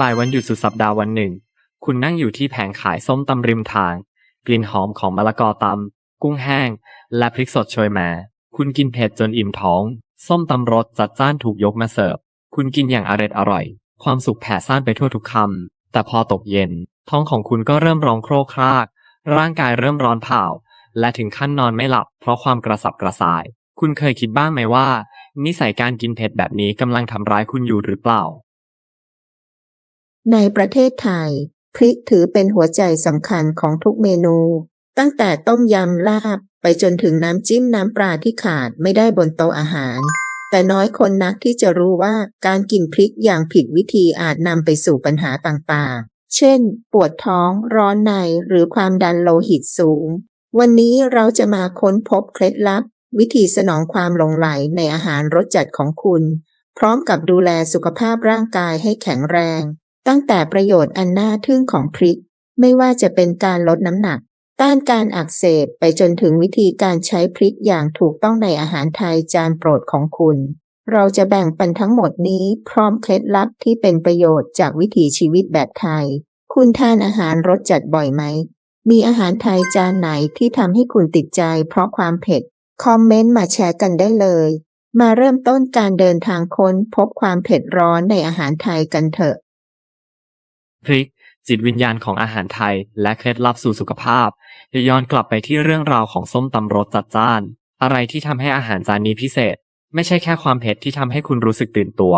บ่ายวันหยุดสุดสัปดาห์วันหนึ่ง คุณนั่งอยู่ที่แผงขายส้มตำริมทาง กลิ่นหอมของมะละกอตำกุ้งแห้ง และพริกสดโชยมา คุณกินเผ็ดจนอิ่มท้อง ส้มตำรสจัดจ้านถูกยกมาเสิร์ฟ คุณกินอย่างอร็ดอร่อย ความสุขแผ่ซ่านไปทั่วทุกคำ แต่พอตกเย็น ท้องของคุณก็เริ่มร้องโครกคราก ร่างกายเริ่มร้อนเผาและถึงขั้นนอนไม่หลับ เพราะความกระสับกระส่าย คุณเคยคิดบ้างไหมว่า นิสัยการกินเผ็ดแบบนี้กำลังทำร้ายคุณอยู่หรือเปล่า ในประเทศไทย พริกถือเป็นหัวใจสำคัญของทุกเมนู ตั้งแต่ต้มยำลาบไปจนถึงน้ำจิ้มน้ำปลาที่ขาดไม่ได้บนโต๊ะอาหาร แต่น้อยคนนักที่จะรู้ว่าการกินพริกอย่างผิดวิธีอาจนำไปสู่ปัญหาต่างๆ เช่น ปวดท้อง ร้อนในหรือความดันโลหิตสูง วันนี้เราจะมาค้นพบเคล็ดลับ วิธีสนองความหลงไหลในอาหารรสจัดของคุณ พร้อมกับดูแลสุขภาพร่างกายให้แข็งแรง ตั้งแต่ประโยชน์อันน่าทึ่งของพริก ไม่ว่าจะเป็นการลดน้ำหนัก ต้านการอักเสบไปจนถึงวิธีการใช้พริกอย่างถูกต้องในอาหารไทยจานโปรดของคุณ เราจะแบ่งปันทั้งหมดนี้พร้อมเคล็ดลับที่เป็นประโยชน์จากวิถีชีวิตแบบไทย คุณทานอาหารรสจัดบ่อยไหม มีอาหารไทยจานไหนที่ทำให้คุณติดใจเพราะความเผ็ด คอมเมนต์มาแชร์กันได้เลยมาเริ่มต้นการเดินทางค้นพบความเผ็ดร้อนในอาหารไทยกันเถอะ พริก จิตวิญญาณของอาหารไทย และเคล็ดลับสู่สุขภาพย้อนกลับไปที่เรื่องราวของส้มตำรสจัดจ้าน อะไรที่ทำให้อาหารจานนี้พิเศษ ไม่ใช่แค่ความเผ็ดที่ทำให้คุณรู้สึกตื่นตัว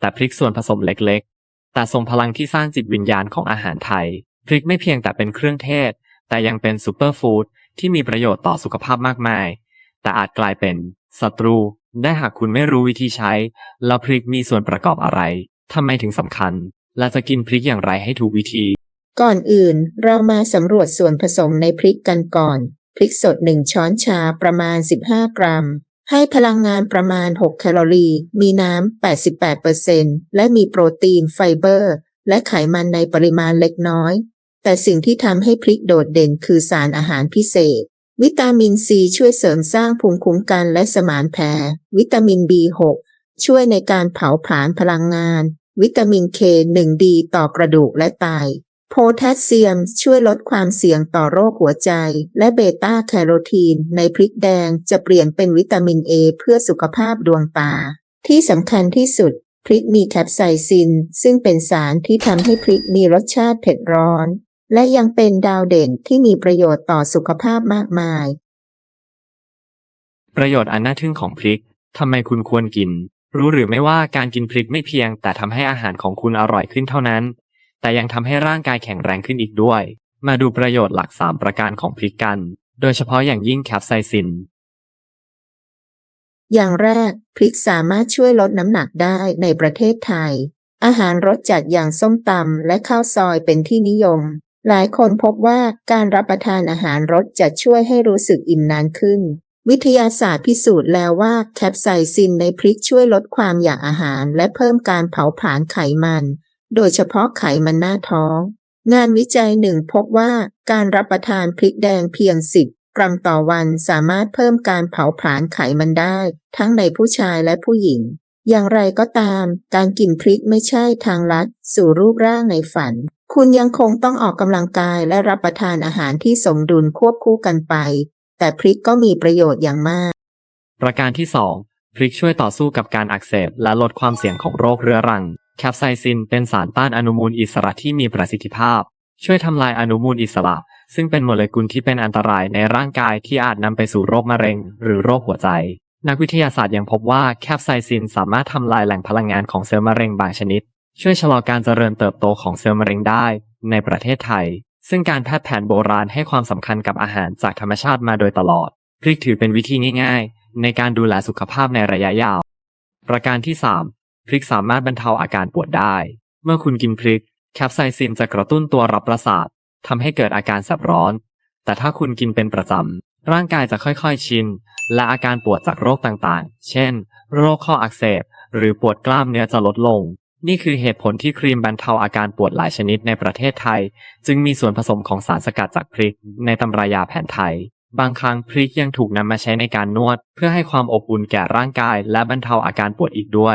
แต่พริกส่วนผสมเล็กๆ แต่ทรงพลังที่สร้างจิตวิญญาณของอาหารไทย พริกไม่เพียงแต่เป็นเครื่องเทศ แต่ยังเป็นซูเปอร์ฟู้ดที่มีประโยชน์ต่อสุขภาพมากมาย แต่อาจกลายเป็นศัตรูได้หากคุณไม่รู้วิธีใช้ แล้วพริกมีส่วนประกอบอะไรทำไมถึงสำคัญ และจะกินพริกอย่างไรให้ถูกวิธี ก่อนอื่นเรามาสำรวจส่วนผสมในพริกกันก่อน พริกสด 1 ช้อนชาประมาณ 15 กรัม ให้พลังงานประมาณ 6 แคลอรี่ มีน้ำ 88%และมีโปรตีนไฟเบอร์ และไขมันในปริมาณเล็กน้อย แต่สิ่งที่ทำให้พริกโดดเด่นคือสารอาหารพิเศษ วิตามินซีช่วยเสริมสร้างภูมิคุ้มกันและสมานแผลวิตามิน B6 ช่วยในการเผาผลาญพลังงาน วิตามินเค1ดีต่อกระดูกและไตโพแทสเซียมช่วยลดความเสี่ยงต่อโรคหัวใจ และเบต้าแคโรทีน ในพริกแดงจะเปลี่ยนเป็นวิตามินเอเพื่อสุขภาพดวงตา ที่สำคัญที่สุด พริกมีแคปไซซิน ซึ่งเป็นสารที่ทำให้พริกมีรสชาติเผ็ดร้อน และยังเป็นดาวเด่นที่มีประโยชน์ต่อสุขภาพมากมาย ประโยชน์อันน่าทึ่งของพริกทำไมคุณควรกิน รู้หรือไม่ว่าการกินพริกไม่เพียง แต่ทำให้อาหารของคุณอร่อยขึ้นเท่านั้น แต่ยังทำให้ร่างกายแข็งแรงขึ้นอีกด้วย มาดูประโยชน์หลัก 3 ประการของพริกกัน โดยเฉพาะอย่างยิ่งแคปไซซิน อย่างแรก พริกสามารถช่วยลดน้ำหนักได้ในประเทศไทย อาหารรสจัดอย่างส้มตำและข้าวซอยเป็นที่นิยม หลายคนพบว่าการรับประทานอาหารรสจัดช่วยให้รู้สึกอิ่มนานขึ้น วิทยาศาสตร์พิสูจน์แล้วว่าแคปไซซินในพริกช่วยลดความอยากอาหารและเพิ่มการเผาผลาญไขมัน โดยเฉพาะไขมันหน้าท้อง งานวิจัยหนึ่งพบว่าการรับประทานพริกแดงเพียง 10 กรัมต่อวันสามารถเพิ่มการเผาผลาญไขมันได้ ทั้งในผู้ชายและผู้หญิง อย่างไรก็ตาม การกินพริกไม่ใช่ทางลัดสู่รูปร่างในฝัน คุณยังคงต้องออกกำลังกายและรับประทานอาหารที่สมดุลควบคู่กันไป แต่พริกก็มีประโยชน์อย่างมาก ประการที่ 2 พริกช่วยต่อสู้กับการอักเสบ และลดความเสี่ยงของโรคเรื้อรัง แคปไซซินเป็นสารต้านอนุมูลอิสระที่มีประสิทธิภาพ ช่วยทำลายอนุมูลอิสระ ซึ่งเป็นโมเลกุลที่เป็นอันตรายในร่างกายที่อาจนำไปสู่โรคมะเร็ง หรือโรคหัวใจ นักวิทยาศาสตร์ยังพบว่าแคปไซซินสามารถทำลายแหล่งพลังงานของเซลล์มะเร็งบางชนิด ช่วยชะลอการเจริญเติบโตของเซลล์มะเร็งได้ ในประเทศไทย ซึ่งการแพทย์แผนโบราณให้ความสำคัญกับอาหารจากธรรมชาติมาโดยตลอดพริกถือเป็นวิธีง่าย ๆ ในการดูแลสุขภาพในระยะยาว ประการที่ 3 พริกสามารถบรรเทาอาการปวดได้ เมื่อคุณกินพริก แคปไซซินจะกระตุ้นตัวรับประสาททำให้เกิดอาการแสบร้อน แต่ถ้าคุณกินเป็นประจำ ร่างกายจะค่อยๆชิน และอาการปวดจากโรคต่างๆ เช่น โรคข้ออักเสบ หรือปวดกล้ามเนื้อจะลดลง นี่คือเหตุผลที่ครีมบรรเทาอาการปวดหลายชนิดในประเทศไทย จึงมีส่วนผสมของสารสกัดจากพริกในตำรายาแผนไทย บางครั้งพริกยังถูกนำมาใช้ในการนวด เพื่อให้ความอบอุ่นแก่ร่างกาย และบรรเทาอาการปวดอีกด้วย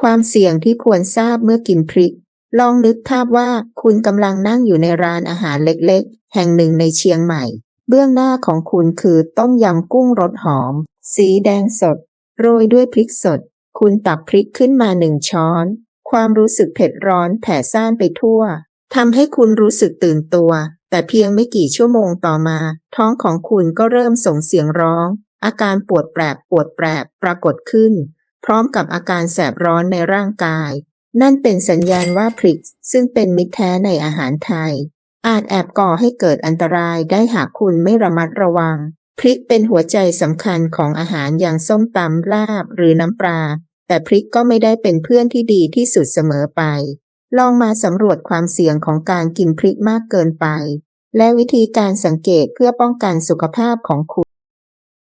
ความเสี่ยงที่ควรทราบเมื่อกินพริก ลองนึกภาพว่าคุณกำลังนั่งอยู่ในร้านอาหารเล็กๆ แห่งหนึ่งในเชียงใหม่ เบื้องหน้าของคุณคือต้มยำกุ้งรสหอม สีแดงสด โรยด้วยพริกสด คุณตักพริกขึ้นมาหนึ่งช้อน ความรู้สึกเผ็ดร้อนแผ่ซ่านไปทั่วทำให้คุณรู้สึกตื่นตัว แต่เพียงไม่กี่ชั่วโมงต่อมา ท้องของคุณก็เริ่มส่งเสียงร้อง อาการปวดแปรบปวดแปรบปรากฏขึ้น พร้อมกับอาการแสบร้อนในร่างกาย นั่นเป็นสัญญาณว่าพริกซึ่งเป็นมิตรแท้ในอาหารไทย อาจแอบก่อให้เกิดอันตรายได้หากคุณไม่ระมัดระวัง พริกเป็นหัวใจสำคัญของอาหารอย่างส้มตำลาบหรือน้ำปลา แต่พริกก็ไม่ได้เป็นเพื่อนที่ดีที่สุดเสมอไป ลองมาสำรวจความเสี่ยงของการกินพริกมากเกินไป และวิธีการสังเกตเพื่อป้องกันสุขภาพของคุณ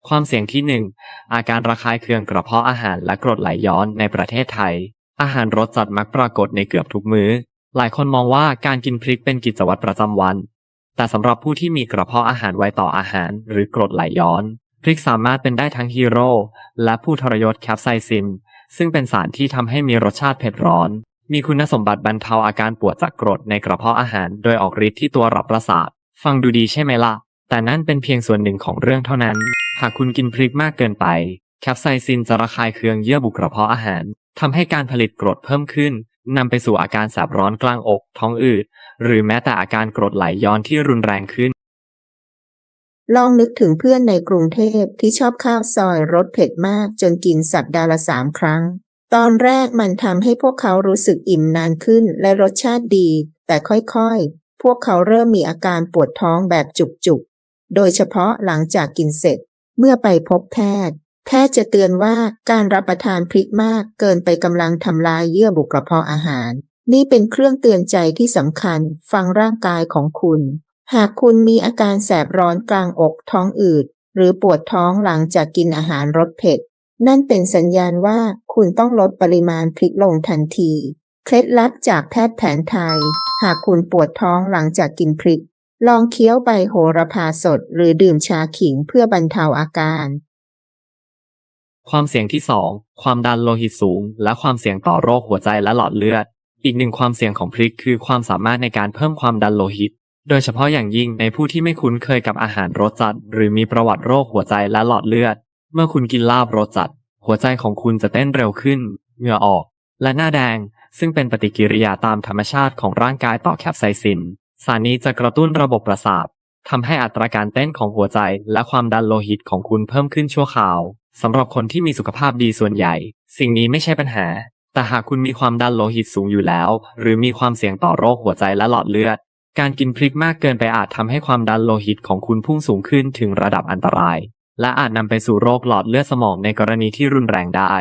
ความเสี่ยงที่หนึ่งอาการระคายเคืองกระเพาะอาหารและกรดไหลย้อนในประเทศไทย อาหารรสจัดมักปรากฏในเกือบทุกมื้อ หลายคนมองว่าการกินพริกเป็นกิจวัตรประจำวัน แต่สำหรับผู้ที่มีกระเพาะอาหารไวต่ออาหาร หรือกรดไหลย้อน พริกสามารถเป็นได้ทั้งฮีโร่และผู้ทรยศแคปไซซิน ซึ่งเป็นสารที่ทำให้มีรสชาติเผ็ดร้อน มีคุณสมบัติบรรเทาอาการปวดจากกรดในกระเพาะอาหาร โดยออกฤทธิ์ที่ตัวรับประสาท ฟังดูดีใช่ไหมล่ะ แต่นั่นเป็นเพียงส่วนหนึ่งของเรื่องเท่านั้น หากคุณกินพริกมากเกินไป แคปไซซินจะระคายเคืองเยื่อบุกระเพาะอาหารทำให้การผลิตกรดเพิ่มขึ้นนำไปสู่อาการแสบร้อนกลางอก ท้องอืด หรือแม้แต่อาการกรดไหลย้อนที่รุนแรงขึ้น ลองนึกถึงเพื่อนในกรุงเทพที่ชอบข้าวซอยรสเผ็ดมากจนกินสัปดาห์ละสามครั้ง ตอนแรกมันทำให้พวกเขารู้สึกอิ่มนานขึ้นและรสชาติดี แต่ค่อยๆ พวกเขาเริ่มมีอาการปวดท้องแบบจุกๆ โดยเฉพาะหลังจากกินเสร็จ เมื่อไปพบแพทย์ แพทย์จะเตือนว่าการรับประทานพริกมากเกินไปกำลังทำลายเยื่อบุกระเพาะอาหาร นี่เป็นเครื่องเตือนใจที่สำคัญ ฟังร่างกายของคุณ หากคุณมีอาการแสบร้อนกลางอกท้องอืด หรือปวดท้องหลังจากกินอาหารรสเผ็ด นั่นเป็นสัญญาณว่าคุณต้องลดปริมาณพริกลงทันที เคล็ดลับจากแพทย์แผนไทย หากคุณปวดท้องหลังจากกินพริก ลองเคี้ยวใบโหระพาสด หรือดื่มชาขิงเพื่อบรรเทาอาการ ความเสี่ยงที่ 2 ความดันโลหิตสูง และความเสี่ยงต่อโรคหัวใจและหลอดเลือด อีกหนึ่งความเสี่ยงของพริกคือความสามารถในการเพิ่มความดันโลหิต โดยเฉพาะอย่างยิ่งในผู้ที่ไม่คุ้นเคยกับอาหารรสจัด หรือมีประวัติโรคหัวใจและหลอดเลือด เมื่อคุณกินลาบรสจัด หัวใจของคุณจะเต้นเร็วขึ้น เหงื่อออก และหน้าแดง ซึ่งเป็นปฏิกิริยาตามธรรมชาติของร่างกายต่อแคปไซซิน สารนี้จะกระตุ้นระบบประสาททำให้อัตราการเต้นของหัวใจและความดันโลหิตของคุณเพิ่มขึ้นชั่วคราวสำหรับคนที่มีสุขภาพดีส่วนใหญ่ สิ่งนี้ไม่ใช่ปัญหา แต่หากคุณมีความดันโลหิตสูงอยู่แล้ว หรือมีความเสี่ยงต่อโรคหัวใจและหลอดเลือด การกินพริกมากเกินไปอาจทำให้ความดันโลหิตของคุณพุ่งสูงขึ้นถึงระดับอันตราย และอาจนำไปสู่โรคหลอดเลือดสมองในกรณีที่รุนแรงได้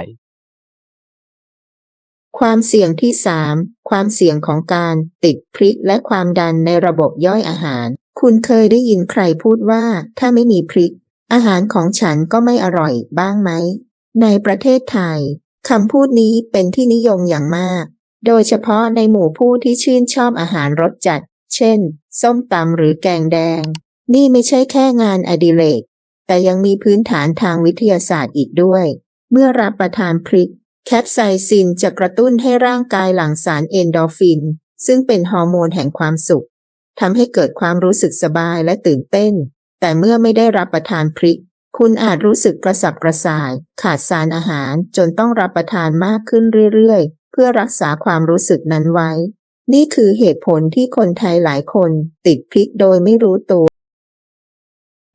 ความเสี่ยงที่ 3 ความเสี่ยงของการติดพริกและความดันในระบบย่อยอาหาร คุณเคยได้ยินใครพูดว่า ถ้าไม่มีพริก อาหารของฉันก็ไม่อร่อยบ้างไหม ในประเทศไทยคำพูดนี้เป็นที่นิยมอย่างมาก โดยเฉพาะในหมู่ผู้ที่ชื่นชอบอาหารรสจัด เช่น ส้มตำหรือแกงแดง นี่ไม่ใช่แค่งานอดิเรก แต่ยังมีพื้นฐานทางวิทยาศาสตร์อีกด้วย เมื่อรับประทานพริก แคปไซซินจะกระตุ้นให้ร่างกายหลั่งสารเอนโดฟิน ซึ่งเป็นฮอร์โมนแห่งความสุขทำให้เกิดความรู้สึกสบายและตื่นเต้น แต่เมื่อไม่ได้รับประทานพริก คุณอาจรู้สึกกระสับกระส่าย ขาดสารอาหารจนต้องรับประทานมากขึ้นเรื่อยๆ เพื่อรักษาความรู้สึกนั้นไว้ นี่คือเหตุผลที่คนไทยหลายคนติดพริกโดยไม่รู้ตัว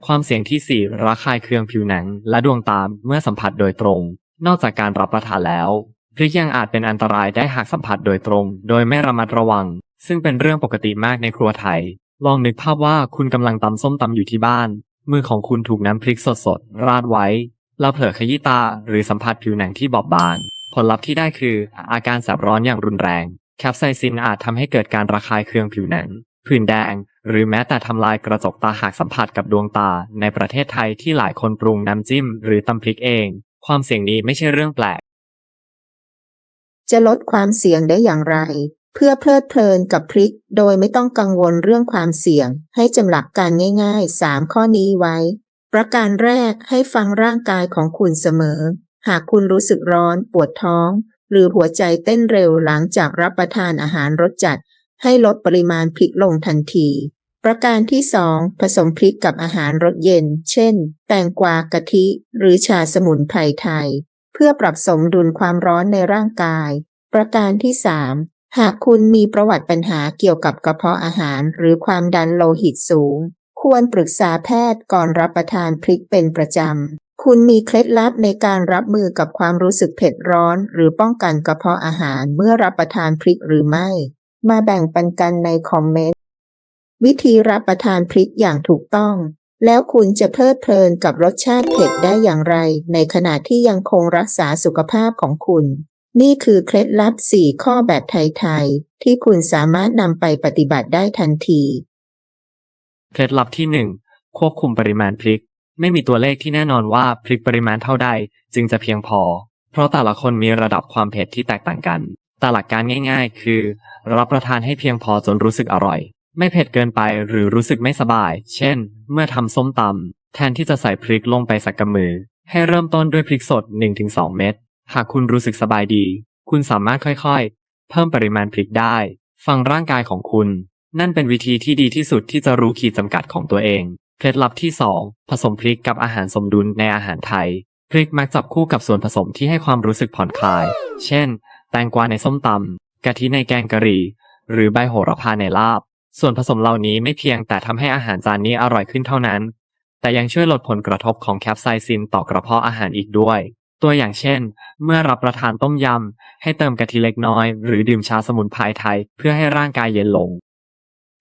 ความเสี่ยงที่ 4 ระคายเคืองผิวหนัง และดวงตาเมื่อสัมผัสโดยตรง นอกจากการรับประทานแล้ว พริกยังอาจเป็นอันตรายได้หากสัมผัสโดยตรง โดยไม่ระมัดระวัง ซึ่งเป็นเรื่องปกติมากในครัวไทย ลองนึกภาพว่าคุณกำลังตำส้มตำอยู่ที่บ้าน มือของคุณถูกน้ำพริกสดๆ ราดไว้ แล้วเผลอขยี้ตาหรือสัมผัสผิวหนังที่บอบบาง ผลลัพธ์ที่ได้คืออาการแสบร้อนอย่างรุนแรง แคปไซซินอาจทำให้เกิดการระคายเคืองผิวหนังผื่นแดง หรือแม้แต่ทำลายกระจกตาหากสัมผัสกับดวงตา ในประเทศไทยที่หลายคนปรุงน้ำจิ้ม หรือตำพริกเอง ความเสี่ยงนี้ไม่ใช่เรื่องแปลก จะลดความเสี่ยงได้อย่างไร เพื่อเพลิดเพลินกับพริก โดยไม่ต้องกังวลเรื่องความเสี่ยง ให้จำหลักการง่าย ๆ 3 ข้อนี้ไว้ ประการแรกให้ฟังร่างกายของคุณเสมอ หากคุณรู้สึกร้อน ปวดท้อง หรือหัวใจเต้นเร็วหลังจากรับประทานอาหารรสจัด ให้ลดปริมาณพริกลงทันที ประการที่ 2 ผสมพริกกับอาหารรสเย็น เช่น แตงกวากะทิ หรือชาสมุนไพรไทย เพื่อปรับสมดุลความร้อนในร่างกาย ประการที่ 3 หากคุณมีประวัติปัญหาเกี่ยวกับกระเพาะอาหารหรือความดันโลหิตสูง ควรปรึกษาแพทย์ก่อนรับประทานพริกเป็นประจำ คุณมีเคล็ดลับในการรับมือกับความรู้สึกเผ็ดร้อน หรือป้องกันกระเพาะอาหารเมื่อรับประทานพริกหรือไม่ มาแบ่งปันกันในคอมเมนต์ วิธีรับประทานพริกอย่างถูกต้อง แล้วคุณจะเพลิดเพลินกับรสชาติเผ็ดได้อย่างไร ในขณะที่ยังคงรักษาสุขภาพของคุณ นี่คือเคล็ดลับ 4 ข้อแบบไทยๆ ที่คุณสามารถนำไปปฏิบัติได้ทันที เคล็ดลับที่ 1 ควบคุมปริมาณพริก ไม่มีตัวเลขที่แน่นอนว่าพริกปริมาณเท่าใดจึงจะเพียงพอ เพราะแต่ละคนมีระดับความเผ็ดที่แตกต่างกัน แต่หลักการง่าย ๆ คือ รับประทานให้เพียงพอจนรู้สึกอร่อย ไม่เผ็ดเกินไปหรือรู้สึกไม่สบาย เช่น เมื่อทำส้มตำแทนที่จะใส่พริกลงไปสักกำมือ ให้เริ่มต้นด้วยพริกสด 1-2 เม็ด หากคุณรู้สึกสบายดี คุณสามารถค่อยๆ เพิ่มปริมาณพริกได้ ฟังร่างกายของคุณ นั่นเป็นวิธีที่ดีที่สุดที่จะรู้ขีดจำกัดของตัวเอง ล็ดลับที่ 2 ผสมพริกกับอาหารสมดุลในอาหารไทย พริกมักจับคู่กับส่วนผสมที่ให้ความรู้สึกผ่อนคลาย เช่น แตงกวาในส้มตำกะทิในแกงกะหรี่ หรือใบโหระพาในลาบ ส่วนผสมเหล่านี้ไม่เพียงแต่ทำให้อาหารจานนี้อร่อยขึ้นเท่านั้น แต่ยังช่วยลดผลกระทบของแคปไซซินต่อกระเพาะอาหารอีกด้วย ตัวอย่างเช่น เมื่อรับประทานต้มยำให้เติมกะทิเล็กน้อย หรือดื่มชาสมุนไพรไทย เพื่อให้ร่างกายเย็นลง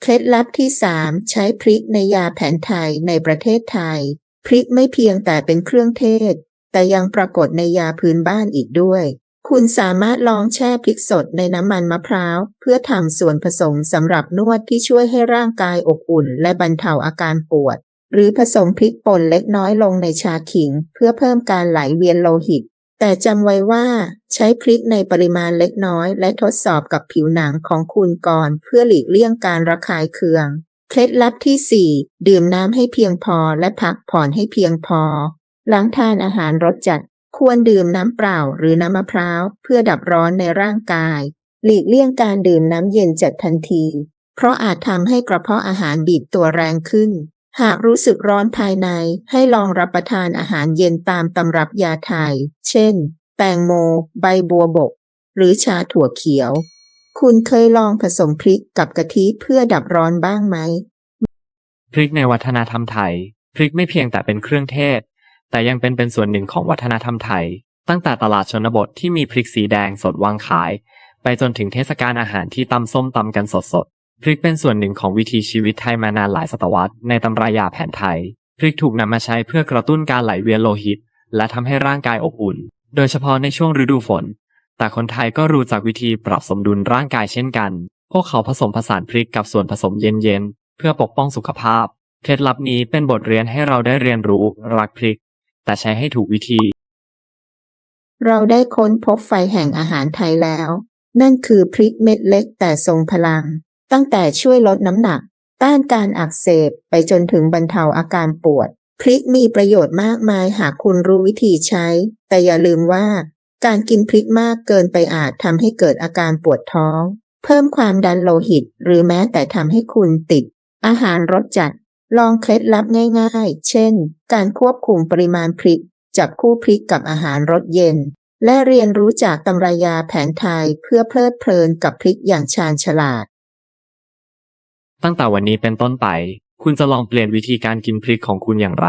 เคล็ดลับที่ 3 ใช้พริกในยาแผนไทยในประเทศไทย พริกไม่เพียงแต่เป็นเครื่องเทศ แต่ยังปรากฏในยาพื้นบ้านอีกด้วย คุณสามารถลองแช่พริกสดในน้ำมันมะพร้าว เพื่อทำส่วนผสมสำหรับนวดที่ช่วยให้ร่างกายอบอุ่น และบรรเทาอาการปวด หรือผสมพริกป่นเล็กน้อยลงในชาขิง เพื่อเพิ่มการไหลเวียนโลหิต แต่จำไว้ว่าใช้พริกในปริมาณเล็กน้อย และทดสอบกับผิวหนังของคุณก่อนเพื่อหลีกเลี่ยงการระคายเคือง เคล็ดลับที่ 4 ดื่มน้ำให้เพียงพอและพักผ่อนให้เพียงพอ หลังทานอาหารรสจัด ควรดื่มน้ำเปล่าหรือน้ำมะพร้าวเพื่อดับร้อนในร่างกาย หลีกเลี่ยงการดื่มน้ำเย็นจัดทันที เพราะอาจทำให้กระเพาะอาหารบีบตัวแรงขึ้น หากรู้สึกร้อนภายในให้ลองรับประทานอาหารเย็นตามตำรับยาไทย เช่น แตงโม ใบบัวบก หรือชาถั่วเขียว คุณเคยลองผสมพริกกับกะทิเพื่อดับร้อนบ้างไหม พริกในวัฒนธรรมไทย พริกไม่เพียงแต่เป็นเครื่องเทศ แต่ยังเป็นเป็นส่วนหนึ่งของวัฒนธรรมไทย ตั้งแต่ตลาดชนบทที่มีพริกสีแดงสดวางขาย ไปจนถึงเทศกาลอาหารที่ตำส้มตำกันสด พริกเป็นส่วนหนึ่งของวิถีชีวิตไทยมานานหลายศตวรรษในตำรายาแผนไทย พริกถูกนำมาใช้เพื่อกระตุ้นการไหลเวียนโลหิต และทำให้ร่างกายอบอุ่น โดยเฉพาะในช่วงฤดูฝน แต่คนไทยก็รู้จักวิธีปรับสมดุลร่างกายเช่นกัน พวกเขาผสมผสานพริกกับส่วนผสมเย็นๆ เพื่อปกป้องสุขภาพ เคล็ดลับนี้เป็นบทเรียนให้เราได้เรียนรู้รักพริก แต่ใช้ให้ถูกวิธี เราได้ค้นพบไฟแห่งอาหารไทยแล้ว นั่นคือพริกเม็ดเล็กแต่ทรงพลัง ตั้งแต่ช่วยลดน้ำหนัก ต้านการอักเสบไปจนถึงบรรเทาอาการปวด พริกมีประโยชน์มากมายหากคุณรู้วิธีใช้ แต่อย่าลืมว่าการกินพริกมากเกินไปอาจทำให้เกิดอาการปวดท้อง เพิ่มความดันโลหิต หรือแม้แต่ทำให้คุณติด อาหารรสจัด ลองเคล็ดลับง่ายๆ เช่น การควบคุมปริมาณพริก จับคู่พริกกับอาหารรสเย็น และเรียนรู้จากตำรายาแผนไทยเพื่อเพลิดเพลินกับพริกอย่างชาญฉลาด ตั้งแต่วันนี้เป็นต้นไป คุณจะลองเปลี่ยนวิธีการกินพริกของคุณอย่างไร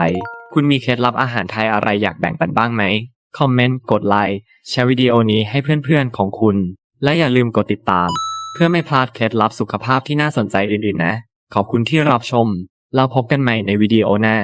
คุณมีเคล็ดลับอาหารไทยอะไรอยากแบ่งปันบ้างไหม คอมเมนต์ กดไลค์ แชร์วิดีโอนี้ให้เพื่อนๆของคุณ และอย่าลืมกดติดตาม เพื่อไม่พลาดเคล็ดลับสุขภาพที่น่าสนใจอื่นๆนะ ขอบคุณที่รับชม แล้วพบกันใหม่ในวิดีโอหน้า